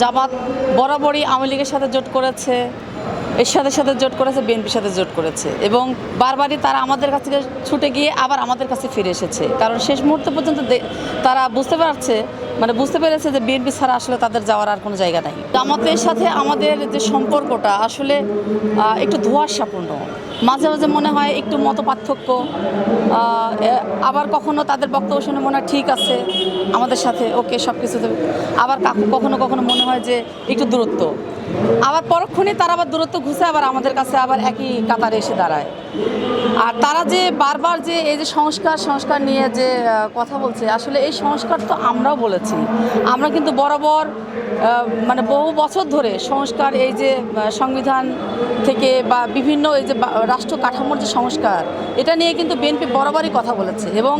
জামাত বরাবরই আওয়ামী লীগের সাথে জোট করেছে। এর সাথে সাথে জোট করেছে, বিএনপির সাথে জোট করেছে। এবং বারবারই তারা আমাদের কাছ থেকে ছুটে গিয়ে আবার আমাদের কাছে ফিরে এসেছে। কারণ শেষ মুহূর্ত পর্যন্ত তারা বুঝতে পারছে মানে বুঝতে পেরেছে যে বিএনপি ছাড়া আসলে তাদের যাওয়ার আর কোনো জায়গা নাই। জামাতের সাথে আমাদের যে সম্পর্কটা আসলে একটু ধোঁয়াশাপূর্ণ। মাঝে মাঝে মনে হয় একটু মত পার্থক্য আবার কখনো তাদের বক্তব্য শুনে মনে হয় ঠিক আছে, আমাদের সাথে, ওকে সব কিছুতে আবার কখনো কখনো মনে হয় যে একটু দূরত্ব। আবার পরক্ষণে তারা আবার দূরত্ব ঘুষে আবার আমাদের কাছে আবার একই কাতারে এসে দাঁড়ায়। আর তারা যে বারবার যে এই যে সংস্কার সংস্কার নিয়ে যে কথা বলছে, আসলে এই সংস্কার তো আমরাও বলেছি। আমরা কিন্তু বরাবর মানে বহু বছর ধরে সংস্কার, এই যে সংবিধান থেকে বা বিভিন্ন এই যে রাষ্ট্র কাঠামোর যে সংস্কার, এটা নিয়ে কিন্তু বিএনপি বরাবরই কথা বলেছে। এবং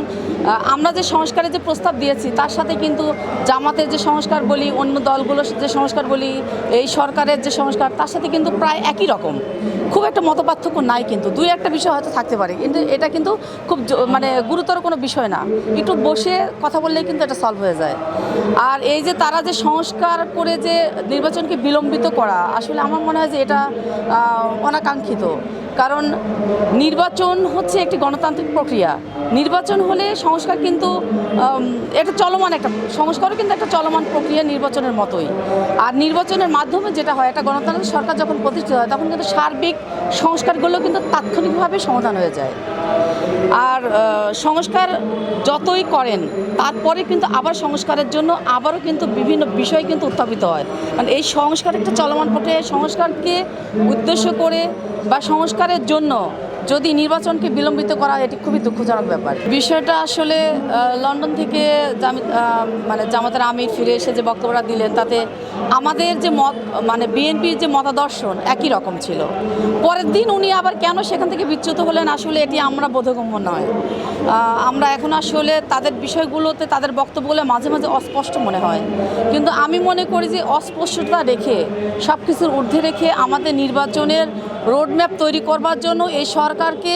আমরা যে সংস্কারের যে প্রস্তাব দিয়েছি, তার সাথে কিন্তু জামাতের যে সংস্কার বলি, অন্য দলগুলোর যে সংস্কার বলি, এই সরকারের যে সংস্কার, তার সাথে কিন্তু প্রায় একই রকম। খুব একটা মতপার্থক্য নাই কিন্তু। দুই একটা বিষয় হয়তো থাকতে পারে। কিন্তু এটা কিন্তু খুব মানে গুরুতর কোনো বিষয় না। একটু বসে কথা বললেই কিন্তু এটা সলভ হয়ে যায়। আর এই যে তারা যে সংস্কার করে যে নির্বাচনকে বিলম্বিত করা, আসলে আমার মনে হয় যে এটা অনাকাঙ্ক্ষিত। কারণ নির্বাচন হচ্ছে একটি গণতান্ত্রিক প্রক্রিয়া। নির্বাচন হলে সংস্কার কিন্তু এটা চলমান একটা, সংস্কারও কিন্তু একটা চলমান প্রক্রিয়া নির্বাচনের মতোই। আর নির্বাচনের মাধ্যমে যেটা হয়, একটা গণতান্ত্রিক সরকার যখন প্রতিষ্ঠিত হয়, তখন কিন্তু সার্বিক সংস্কারগুলো কিন্তু তাৎক্ষণিকভাবে সমাধান হয়ে যায়। আর সংস্কার যতই করেন, তারপরে কিন্তু আবার সংস্কারের জন্য আবারও কিন্তু বিভিন্ন বিষয় কিন্তু উত্থাপিত হয়। কারণ এই সংস্কার একটা চলমান পথে সংস্কারকে উদ্দেশ্য করে বা সংস্কারের জন্য যদি নির্বাচনকে বিলম্বিত করা এটি খুবই দুঃখজনক ব্যাপার। বিষয়টা আসলে লন্ডন থেকে মানে জামাতের আমির ফিরে এসে যে বক্তব্যটা দিলেন, তাতে আমাদের যে মত মানে বিএনপির যে মতাদর্শন একই রকম ছিল। পরের দিন উনি আবার কেন সেখান থেকে বিচ্যুত হলেন, আসলে এটি আমরা বোধগম্য নয়। আমরা এখন আসলে তাদের বিষয়গুলোতে, তাদের বক্তব্যগুলো মাঝে মাঝে অস্পষ্ট মনে হয়। কিন্তু আমি মনে করি যে অস্পষ্টতা রেখে সব কিছুর ঊর্ধ্বে রেখে আমাদের নির্বাচনের রোডম্যাপ তৈরি করবার জন্য এই সরকারকে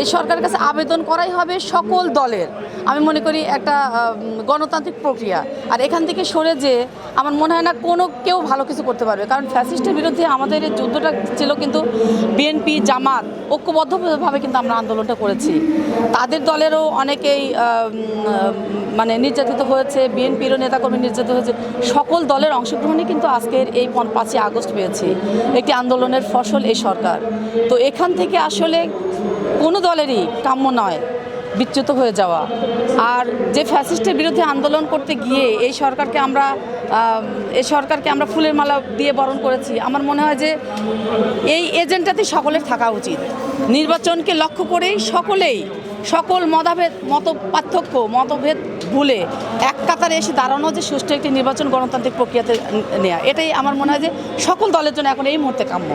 এই সরকারের কাছে আবেদন করাই হবে সকল দলের। আমি মনে করি একটা গণতান্ত্রিক প্রক্রিয়া। আর এখান থেকে সরে যে আমার মনে হয় না কোনো কেউ ভালো কিছু করতে পারবে। কারণ ফ্যাসিস্টের বিরুদ্ধে আমাদের এই যুদ্ধটা ছিল কিন্তু বিএনপি, জামাত ঐক্যবদ্ধভাবে কিন্তু আমরা আন্দোলনটা করেছি। তাদের দলেরও অনেকেই মানে নির্যাতিত হয়েছে, বিএনপিরও নেতাকর্মী নির্যাতিত হয়েছে। সকল দলের অংশগ্রহণে কিন্তু আজকের এই পাঁচই আগস্ট পেয়েছে। একটি আন্দোলনের ফসল এই সরকার। তো এখান থেকে আসলে কোনো দলেরই কাম্য নয়। বিচ্যুত হয়ে যাওয়া। আর যে ফ্যাসিস্টের বিরুদ্ধে আন্দোলন করতে গিয়ে এই সরকারকে আমরা এই সরকারকে আমরা ফুলের মালা দিয়ে বরণ করেছি, আমার মনে হয় যে এই এজেন্ডাতে সকলের থাকা উচিত। নির্বাচনকে লক্ষ্য করেই সকলেই সকল মতাভেদ মত পার্থক্য মতভেদ ভুলে এক কাতারে এসে দাঁড়ানো যে সুষ্ঠু একটি নির্বাচন গণতান্ত্রিক প্রক্রিয়াতে নেওয়া এটাই আমার মনে হয় যে সকল দলের জন্য এখন এই মুহূর্তে কাম্য।